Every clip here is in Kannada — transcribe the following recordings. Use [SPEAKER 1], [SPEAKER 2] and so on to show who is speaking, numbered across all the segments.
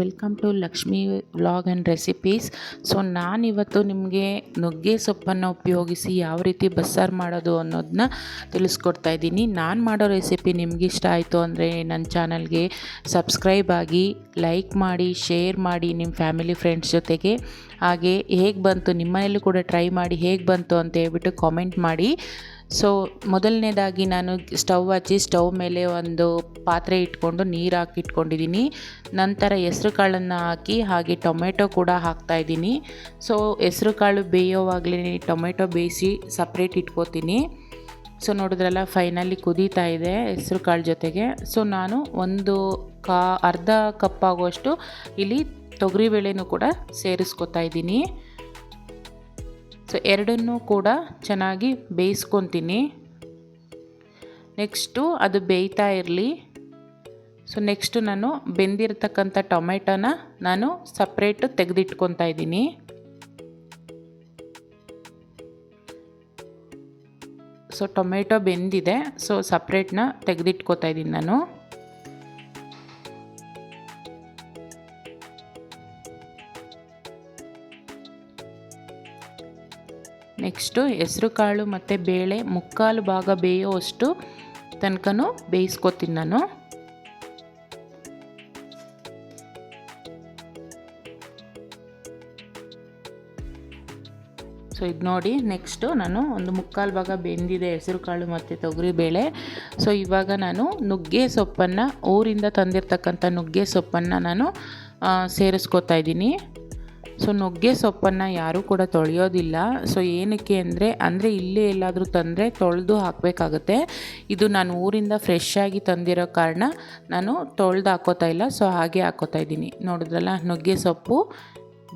[SPEAKER 1] Welcome to Lakshmi vlog and recipes so ನಾನಿವತ್ತು ನಿಮಗೆ ನುಗ್ಗೆ ಸೊಪ್ಪನ್ನು ಉಪಯೋಗಿಸಿ ಯಾವ ರೀತಿ ಬಸ್ಸಾರು ಮಾಡೋದು ಅನ್ನೋದನ್ನ ತಿಳಿಸ್ಕೊಡ್ತಾ ಇದ್ದೀನಿ. ನಾನು ಮಾಡೋ ರೆಸಿಪಿ ನಿಮ್ಗೆ ಇಷ್ಟ ಆಯಿತು ಅಂದರೆ ನನ್ನ ಚಾನಲ್ಗೆ ಸಬ್ಸ್ಕ್ರೈಬ್ ಆಗಿ ಲೈಕ್ ಮಾಡಿ ಶೇರ್ ಮಾಡಿ ನಿಮ್ಮ ಫ್ಯಾಮಿಲಿ ಫ್ರೆಂಡ್ಸ್ ಜೊತೆಗೆ. ಹಾಗೆ ಹೇಗೆ ಬಂತು, ನಿಮ್ಮನೇಲೂ ಕೂಡ ಟ್ರೈ ಮಾಡಿ ಹೇಗೆ ಬಂತು ಅಂತ ಹೇಳ್ಬಿಟ್ಟು ಕಾಮೆಂಟ್ ಮಾಡಿ. ಸೊ ಮೊದಲನೇದಾಗಿ ನಾನು ಸ್ಟವ್ ಹಚ್ಚಿ ಸ್ಟವ್ ಮೇಲೆ ಒಂದು ಪಾತ್ರೆ ಇಟ್ಕೊಂಡು ನೀರು ಹಾಕಿಟ್ಕೊಂಡಿದ್ದೀನಿ. ನಂತರ ಹೆಸ್ರು ಕಾಳನ್ನು ಹಾಕಿ ಹಾಗೆ ಟೊಮೆಟೊ ಕೂಡ ಹಾಕ್ತಾಯಿದ್ದೀನಿ ಸೊ ಹೆಸ್ರು ಕಾಳು ಬೇಯೋವಾಗಲೇ ಟೊಮೆಟೊ ಬೇಯಿಸಿ ಸಪ್ರೇಟ್ ಇಟ್ಕೋತೀನಿ. ಸೊ ನೋಡಿದ್ರಲ್ಲ ಫೈನಲಿ ಕುದೀತಾ ಇದೆ ಹೆಸ್ರು ಕಾಳು ಜೊತೆಗೆ. ಸೊ ನಾನು ಒಂದು ಕಾ, ಅರ್ಧ ಕಪ್ ಆಗುವಷ್ಟು ಇಲ್ಲಿ ತೊಗರಿಬೇಳೆನೂ ಕೂಡ ಸೇರಿಸ್ಕೊತಾ ಇದ್ದೀನಿ. ಸೊ ಎರಡನ್ನೂ ಕೂಡ ಚೆನ್ನಾಗಿ ಬೇಯಿಸ್ಕೊತೀನಿ. ನೆಕ್ಸ್ಟು ಅದು ಬೇಯ್ತಾ ಇರಲಿ. ಸೊ ನೆಕ್ಸ್ಟು ನಾನು ಬೆಂದಿರತಕ್ಕಂಥ ಟೊಮೆಟೊನ ನಾನು ಸಪ್ರೇಟು ತೆಗೆದಿಟ್ಕೊತಾ ಇದ್ದೀನಿ. ಸೊ ಟೊಮೆಟೊ ಬೆಂದಿದೆ, ಸೊ ಸಪ್ರೇಟ್ನ ತೆಗೆದಿಟ್ಕೋತಾ ಇದ್ದೀನಿ ನಾನು. ನೆಕ್ಸ್ಟು ಹೆಸ್ರು ಕಾಳು ಮತ್ತು ಬೇಳೆ ಮುಕ್ಕಾಲು ಭಾಗ ಬೇಯೋವಷ್ಟು ತನಕನೂ ಬೇಯಿಸ್ಕೊತೀನಿ ನಾನು. ಸೊ ಇದು ನೋಡಿ ನೆಕ್ಸ್ಟು ನಾನು ಒಂದು ಮುಕ್ಕಾಲು ಭಾಗ ಬೆಂದಿದೆ ಹೆಸರು ಕಾಳು ಮತ್ತು ತೊಗರಿ ಬೇಳೆ. ಸೊ ಇವಾಗ ನಾನು ನುಗ್ಗೆ ಸೊಪ್ಪನ್ನು ಊರಿಂದ ತಂದಿರ್ತಕ್ಕಂಥ ನುಗ್ಗೆ ಸೊಪ್ಪನ್ನು ನಾನು ಸೇರಿಸ್ಕೊತಾ ಇದ್ದೀನಿ. ಸೊ ನುಗ್ಗೆ ಸೊಪ್ಪನ್ನು ಯಾರೂ ಕೂಡ ತೊಳೆಯೋದಿಲ್ಲ. ಸೊ ಏನಕ್ಕೆ ಅಂದರೆ ಅಂದರೆ ಇಲ್ಲೇ ಎಲ್ಲಾದರೂ ತಂದರೆ ತೊಳೆದು ಹಾಕಬೇಕಾಗುತ್ತೆ. ಇದು ನಾನು ಊರಿಂದ ಫ್ರೆಶ್ ಆಗಿ ತಂದಿರೋ ಕಾರಣ ನಾನು ತೊಳೆದು ಹಾಕೋತಾ ಇಲ್ಲ. ಸೊ ಹಾಗೆ ಹಾಕೋತಾ ಇದ್ದೀನಿ. ನೋಡಿದ್ರಲ್ಲ, ನುಗ್ಗೆ ಸೊಪ್ಪು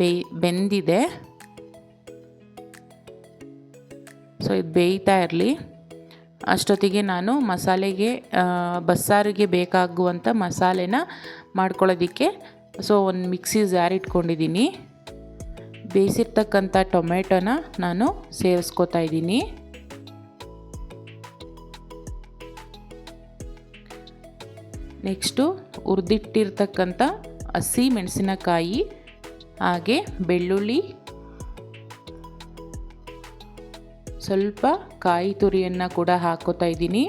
[SPEAKER 1] ಬೇಯ್ ಬೆಂದಿದೆ. ಸೊ ಇದು ಬೇಯ್ತಾ ಇರಲಿ. ಅಷ್ಟೊತ್ತಿಗೆ ನಾನು ಮಸಾಲೆಗೆ ಬಸ್ಸಾರಿಗೆ ಬೇಕಾಗುವಂಥ ಮಸಾಲೆನ ಮಾಡ್ಕೊಳ್ಳೋದಕ್ಕೆ ಸೊ ಒಂದು ಮಿಕ್ಸಿ ಜಾರ್ ಇಟ್ಕೊಂಡಿದ್ದೀನಿ. ಬೇಯಿಸಿರ್ತಕ್ಕಂಥ ಟೊಮೆಟೊನ ನಾನು ಸೇರಿಸ್ಕೋತಾ ಇದ್ದೀನಿ. ನೆಕ್ಸ್ಟು ಹುರಿದಿಟ್ಟಿರ್ತಕ್ಕಂಥ ಹಸಿ ಮೆಣಸಿನಕಾಯಿ, ಹಾಗೆ ಬೆಳ್ಳುಳ್ಳಿ, ಸ್ವಲ್ಪ ಕಾಯಿ ತುರಿಯನ್ನು ಕೂಡ ಹಾಕೋತಾ ಇದ್ದೀನಿ.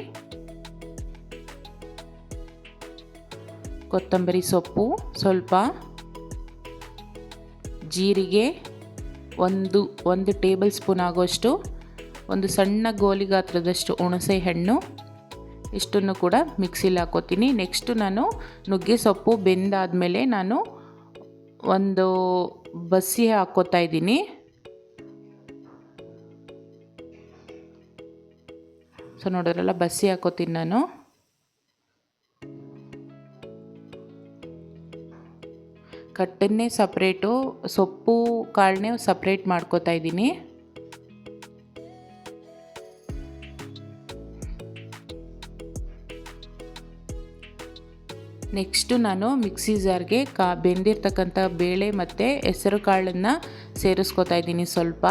[SPEAKER 1] ಕೊತ್ತಂಬರಿ ಸೊಪ್ಪು, ಸ್ವಲ್ಪ ಜೀರಿಗೆ ಒಂದು ಒಂದು ಟೇಬಲ್ ಸ್ಪೂನ್ ಆಗೋಷ್ಟು, ಒಂದು ಸಣ್ಣ ಗೋಲಿ ಗಾತ್ರದಷ್ಟು ಹುಣಸೆ ಹಣ್ಣು, ಇಷ್ಟನ್ನು ಕೂಡ ಮಿಕ್ಸಿಲಿ ಹಾಕೋತೀನಿ. ನೆಕ್ಸ್ಟು ನಾನು ನುಗ್ಗೆ ಸೊಪ್ಪು ಬೆಂದಾದಮೇಲೆ ನಾನು ಒಂದು ಬಸ್ಸಿ ಹಾಕೋತಾ ಇದ್ದೀನಿ. ಸೊ ನೋಡೋರಲ್ಲ ಬಸ್ಸಿ ಹಾಕೋತೀನಿ ನಾನು. ಕಟ್ಟನ್ನೇ ಸಪ್ರೇಟು, ಸೊಪ್ಪು, ಕಾಳನ್ನೇ ಸಪ್ರೇಟ್ ಮಾಡ್ಕೋತಾ ಇದ್ದೀನಿ. ನೆಕ್ಸ್ಟು ನಾನು ಮಿಕ್ಸಿ ಜಾರ್ಗೆ ಕಾ, ಬೆಂದಿರ್ತಕ್ಕಂಥ ಬೇಳೆ ಮತ್ತು ಹೆಸರು ಕಾಳನ್ನು ಸೇರಿಸ್ಕೋತಾ ಇದ್ದೀನಿ ಸ್ವಲ್ಪ.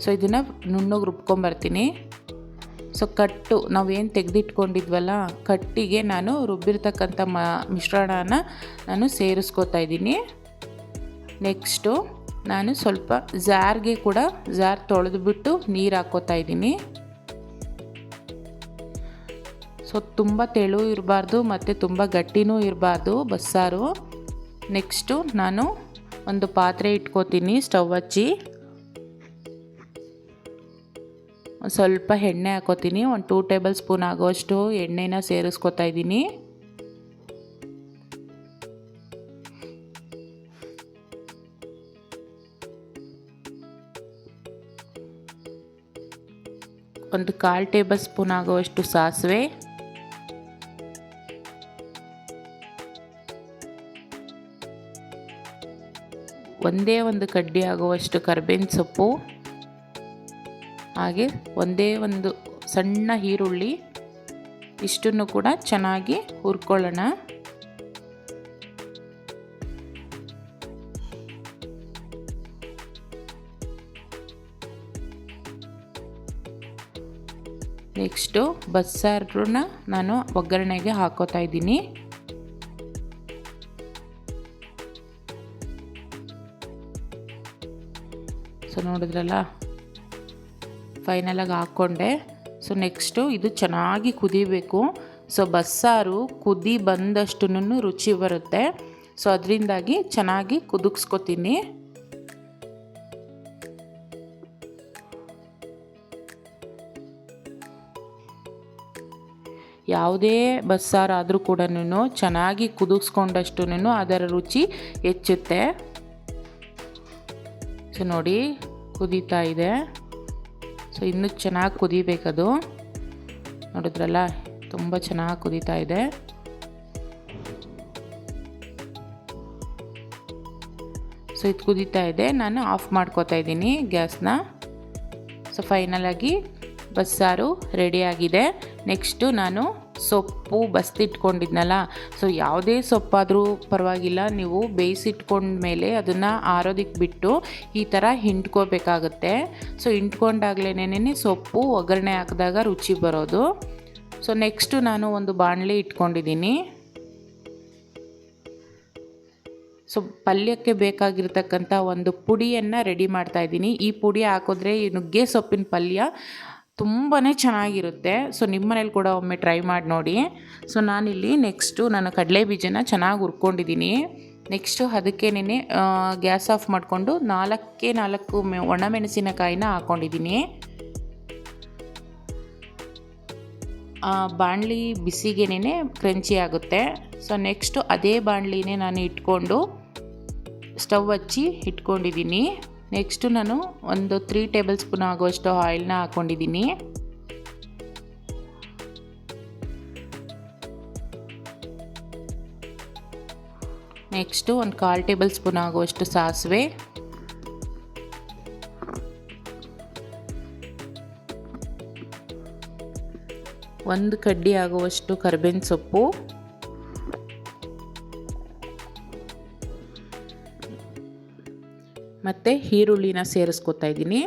[SPEAKER 1] ಸೊ, ಇದನ್ನು ನುಣ್ಣಗೆ ರುಬ್ಕೊಂಬರ್ತೀನಿ. ಸೊ ಕಟ್ಟು, ನಾವೇನು ತೆಗೆದಿಟ್ಕೊಂಡಿದ್ವಲ್ಲ, ಕಟ್ಟಿಗೆ ನಾನು ರುಬ್ಬಿರ್ತಕ್ಕಂಥ ಮ, ಮಿಶ್ರಣನ ನಾನು ಸೇರಿಸ್ಕೋತಾ ಇದ್ದೀನಿ. ನೆಕ್ಸ್ಟು ನಾನು ಸ್ವಲ್ಪ ಜಾರ್ಗೆ ಕೂಡ ಜಾರ್ ತೊಳೆದ್ಬಿಟ್ಟು ನೀರು ಹಾಕೋತಾ ಇದ್ದೀನಿ. ಸೊ ತುಂಬ ತೆಳು ಇರಬಾರ್ದು ಮತ್ತು ತುಂಬ ಗಟ್ಟಿನೂ ಇರಬಾರ್ದು ಬಸ್ಸಾರು. ನೆಕ್ಸ್ಟು ನಾನು ಒಂದು ಪಾತ್ರೆ ಇಟ್ಕೋತೀನಿ, ಸ್ಟವ್ ಹಚ್ಚಿ. ಸ್ವಲ್ಪ ಎಣ್ಣೆ ಹಾಕೋತೀನಿ. ಒಂದು ಟೂ ಟೇಬಲ್ ಸ್ಪೂನ್ ಆಗೋಷ್ಟು ಎಣ್ಣೆನ ಸೇರಿಸ್ಕೊತಾ ಇದ್ದೀನಿ. ಒಂದು ಕಾಲು ಟೇಬಲ್ ಸ್ಪೂನ್ ಆಗುವಷ್ಟು ಸಾಸಿವೆ. ಒಂದೇ ಒಂದು ಕಡ್ಡಿ ಆಗುವಷ್ಟು ಕರ್ಬೇವಿನ ಸೊಪ್ಪು. ಹಾಗೆ ಒಂದೇ ಒಂದು ಸಣ್ಣ ಈರುಳ್ಳಿ ಇಷ್ಟನ್ನು ಕೂಡ ಚೆನ್ನಾಗಿ ಹುರ್ಕೊಳ್ಳೋಣ. ನೆಕ್ಸ್ಟು ಬಸ್ಸಾರನ್ನ ನಾನು ಒಗ್ಗರಣೆಗೆ ಹಾಕೋತಾ ಇದ್ದೀನಿ. ಸೊ ನೋಡಿದ್ರಲ್ಲ ಫೈನಲಾಗಿ ಹಾಕ್ಕೊಂಡೆ ಸೊ ನೆಕ್ಸ್ಟು ಇದು ಚೆನ್ನಾಗಿ ಕುದಿಬೇಕು. ಸೊ ಬಸ್ಸಾರು ಕುದಿ ಬಂದಷ್ಟು ರುಚಿ ಬರುತ್ತೆ. ಸೊ ಅದರಿಂದಾಗಿ ಚೆನ್ನಾಗಿ ಕುದಿಸ್ಕೊತೀನಿ ಯಾವುದೇ ಬಸ್ಸಾರಾದರೂ ಕೂಡ ಚೆನ್ನಾಗಿ ಕುದಿಸ್ಕೊಂಡಷ್ಟು ಅದರ ರುಚಿ ಹೆಚ್ಚುತ್ತೆ. ಸೊ ನೋಡಿ ಕುದೀತಾ ಇದೆ. ಸೊ ಇನ್ನೂ ಚೆನ್ನಾಗಿ ಕುದಿಬೇಕದು. ನೋಡಿದ್ರಲ್ಲ, ತುಂಬ ಚೆನ್ನಾಗಿ ಕುದೀತಾ ಇದೆ. ಸೊ ಇದು ಕುದೀತಾ ಇದೆ, ನಾನು ಆಫ್ ಮಾಡ್ಕೋತಾ ಇದ್ದೀನಿ ಗ್ಯಾಸ್ನ. ಸೊ ಫೈನಲಾಗಿ ಬಸ್ಸಾರು ರೆಡಿಯಾಗಿದೆ ನೆಕ್ಸ್ಟು ನಾನು ಸೊಪ್ಪು ಬಸ್ತಿಟ್ಕೊಂಡಿದ್ನಲ್ಲ ಸೊ ಯಾವುದೇ ಸೊಪ್ಪಾದರೂ ಪರವಾಗಿಲ್ಲ, ನೀವು ಬೇಯಿಸಿಟ್ಕೊಂಡ್ಮೇಲೆ ಅದನ್ನು ಆರೋದಕ್ಕೆ ಬಿಟ್ಟು ಈ ಥರ ಹಿಂಡ್ಕೋಬೇಕಾಗುತ್ತೆ. ಸೊ ಹಿಂಡ್ಕೊಂಡಾಗ್ಲೇನೇ ಸೊಪ್ಪು ಒಗ್ಗರಣೆ ಹಾಕಿದಾಗ ರುಚಿ ಬರೋದು. ಸೊ ನೆಕ್ಸ್ಟು ನಾನು ಒಂದು ಬಾಣಲೆ ಇಟ್ಕೊಂಡಿದ್ದೀನಿ. ಸೊ ಪಲ್ಯಕ್ಕೆ ಬೇಕಾಗಿರ್ತಕ್ಕಂಥ ಒಂದು ಪುಡಿಯನ್ನು ರೆಡಿ ಮಾಡ್ತಾಯಿದ್ದೀನಿ ಈ ಪುಡಿ ಹಾಕಿದ್ರೆ ನುಗ್ಗೆ ಸೊಪ್ಪಿನ ಪಲ್ಯ ತುಂಬಾ ಚೆನ್ನಾಗಿರುತ್ತೆ. ಸೊ ನಿಮ್ಮ ಮನೇಲಿ ಕೂಡ ಒಮ್ಮೆ ಟ್ರೈ ಮಾಡಿ ನೋಡಿ. ಸೊ ನಾನಿಲ್ಲಿ ನೆಕ್ಸ್ಟು ನಾನು ಕಡಲೆ ಬೀಜನ ಚೆನ್ನಾಗಿ ಹುರ್ಕೊಂಡಿದ್ದೀನಿ ನೆಕ್ಸ್ಟು ಅದಕ್ಕೇನೆ ಗ್ಯಾಸ್ ಆಫ್ ಮಾಡಿಕೊಂಡು ನಾಲ್ಕೇ ನಾಲ್ಕು ಮೆ, ಒಣಮೆಣಸಿನಕಾಯಿನ ಹಾಕ್ಕೊಂಡಿದ್ದೀನಿ ಬಾಣಲಿ ಬಿಸಿಗೆನೇ ಕ್ರಂಚಿ ಆಗುತ್ತೆ. ಸೊ ನೆಕ್ಸ್ಟು ಅದೇ ಬಾಣಲಿನೇ ನಾನು ಇಟ್ಕೊಂಡು ಸ್ಟವ್ ಹಚ್ಚಿ ಇಟ್ಕೊಂಡಿದ್ದೀನಿ ನೆಕ್ಸ್ಟು ನಾನು ಒಂದು ತ್ರೀ ಟೇಬಲ್ ಸ್ಪೂನ್ ಆಗುವಷ್ಟು ಆಯಿಲ್ನ ಹಾಕ್ಕೊಂಡಿದ್ದೀನಿ. ನೆಕ್ಸ್ಟು ಒಂದು ಕಾಲು ಟೇಬಲ್ ಸ್ಪೂನ್ ಆಗುವಷ್ಟು ಸಾಸಿವೆ. ಒಂದು ಕಡ್ಡಿ ಆಗುವಷ್ಟು ಕರ್ಬೇವಿನ ಸೊಪ್ಪು. ಮತ್ತು ಈರುಳ್ಳಿನ ಸೇರಿಸ್ಕೊತಾ ಇದ್ದೀನಿ.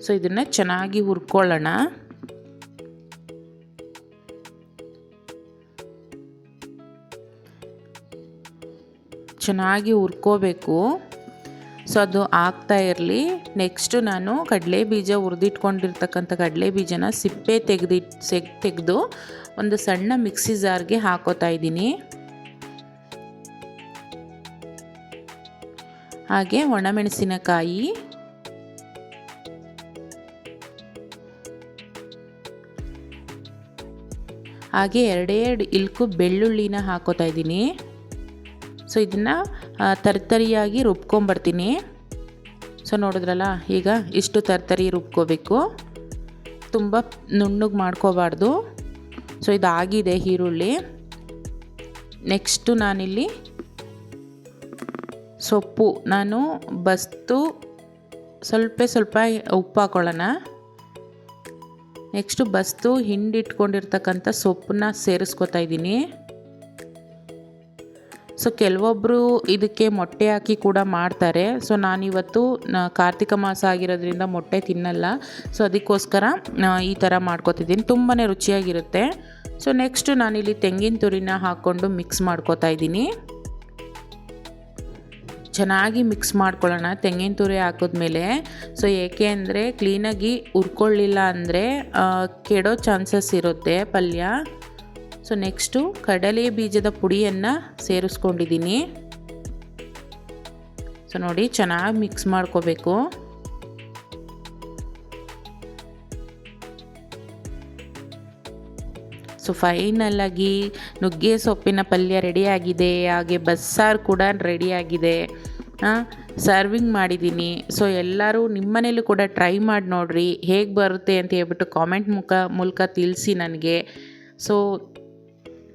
[SPEAKER 1] ಸೊ ಇದನ್ನು ಚೆನ್ನಾಗಿ ಹುರ್ಕೊಳ್ಳೋಣ. ಚೆನ್ನಾಗಿ ಹುರ್ಕೋಬೇಕು. ಸೊ ಅದು ಆಗ್ತಾ ಇರಲಿ. ನೆಕ್ಸ್ಟು ನಾನು ಕಡಲೆ ಬೀಜ ಹುರಿದಿಟ್ಕೊಂಡಿರ್ತಕ್ಕಂಥ ಕಡಲೆ ಬೀಜನ ಸಿಪ್ಪೆ ತೆಗೆದಿಟ್ಟು ತೆಗೆದು ಒಂದು ಸಣ್ಣ ಮಿಕ್ಸಿ ಜಾರ್ಗೆ ಹಾಕೋತಾ ಇದ್ದೀನಿ. ಹಾಗೆ ಒಣಮೆಣಸಿನಕಾಯಿ, ಹಾಗೆ ಎರಡೆರಡು ಇಲ್ಕು ಬೆಳ್ಳುಳ್ಳಿನ ಹಾಕೋತಾ ಇದ್ದೀನಿ. ಸೊ ಇದನ್ನು ತರ್ತರಿಯಾಗಿ ರುಬ್ಕೊಂಬರ್ತೀನಿ. ಸೊ ನೋಡಿದ್ರಲ್ಲ, ಈಗ ಇಷ್ಟು ತರ್ತರಿ ರುಬ್ಕೋಬೇಕು. ತುಂಬ ನುಣ್ಣಗೆ ಮಾಡ್ಕೋಬಾರ್ದು. ಸೊ ಇದಾಗಿದೆ ಈರುಳ್ಳಿ. ನೆಕ್ಸ್ಟು ನಾನಿಲ್ಲಿ ಸೊಪ್ಪು. ನಾನು ಬಸ್ತು ಸ್ವಲ್ಪ ಸ್ವಲ್ಪ ಉಪ್ಪು ಹಾಕೊಳ್ಳೋಣ. ನೆಕ್ಸ್ಟು ಬಸ್ತು ಹಿಂಡಿಟ್ಕೊಂಡಿರ್ತಕ್ಕಂಥ ಸೊಪ್ಪನ್ನ ಸೇರಿಸ್ಕೊತಾ ಇದ್ದೀನಿ. ಸೊ ಕೆಲವೊಬ್ಬರು ಇದಕ್ಕೆ ಮೊಟ್ಟೆ ಹಾಕಿ ಕೂಡ ಮಾಡ್ತಾರೆ. ಸೊ ನಾನಿವತ್ತು ಕಾರ್ತಿಕ ಮಾಸ ಆಗಿರೋದ್ರಿಂದ ಮೊಟ್ಟೆ ತಿನ್ನಲ್ಲ. ಸೊ ಅದಕ್ಕೋಸ್ಕರ ಈ ಥರ ಮಾಡ್ಕೊತಿದ್ದೀನಿ. ತುಂಬಾ ರುಚಿಯಾಗಿರುತ್ತೆ. ಸೊ ನೆಕ್ಸ್ಟು ನಾನಿಲ್ಲಿ ತೆಂಗಿನ ತುರಿನ ಹಾಕ್ಕೊಂಡು ಮಿಕ್ಸ್ ಮಾಡ್ಕೋತಾ ಇದ್ದೀನಿ. ಚೆನ್ನಾಗಿ ಮಿಕ್ಸ್ ಮಾಡ್ಕೊಳ್ಳೋಣ. ತೆಂಗಿನ ತುರಿ ಹಾಕಿದ್ಮೇಲೆ ಸೊ ಏಕೆ ಅಂದರೆ ಕ್ಲೀನಾಗಿ ಉರ್ಕೊಳ್ಳಿಲ್ಲ ಅಂದರೆ ಕೆಡೋ ಚಾನ್ಸಸ್ ಇರುತ್ತೆ ಪಲ್ಯ. ಸೊ ನೆಕ್ಸ್ಟು ಕಡಲೆ ಬೀಜದ ಪುಡಿಯನ್ನು ಸೇರಿಸ್ಕೊಂಡಿದ್ದೀನಿ. ಸೊ ನೋಡಿ ಚೆನ್ನಾಗಿ ಮಿಕ್ಸ್ ಮಾಡ್ಕೋಬೇಕು. ಸೊ ಫೈನಲ್ಲಾಗಿ ನುಗ್ಗೆ ಸೊಪ್ಪಿನ ಪಲ್ಯ ರೆಡಿಯಾಗಿದೆ ಹಾಗೆ ಬಸ್ಸಾರು ಕೂಡ ರೆಡಿಯಾಗಿದೆ ಸರ್ವಿಂಗ್ ಮಾಡಿದ್ದೀನಿ. ಸೊ ಎಲ್ಲರೂ ನಿಮ್ಮ ಕೂಡ ಟ್ರೈ ಮಾಡಿ ನೋಡಿರಿ. ಹೇಗೆ ಬರುತ್ತೆ ಅಂತ ಹೇಳ್ಬಿಟ್ಟು ಕಾಮೆಂಟ್ ಮುಖ ಮೂಲಕ ತಿಳಿಸಿ ನನಗೆ. So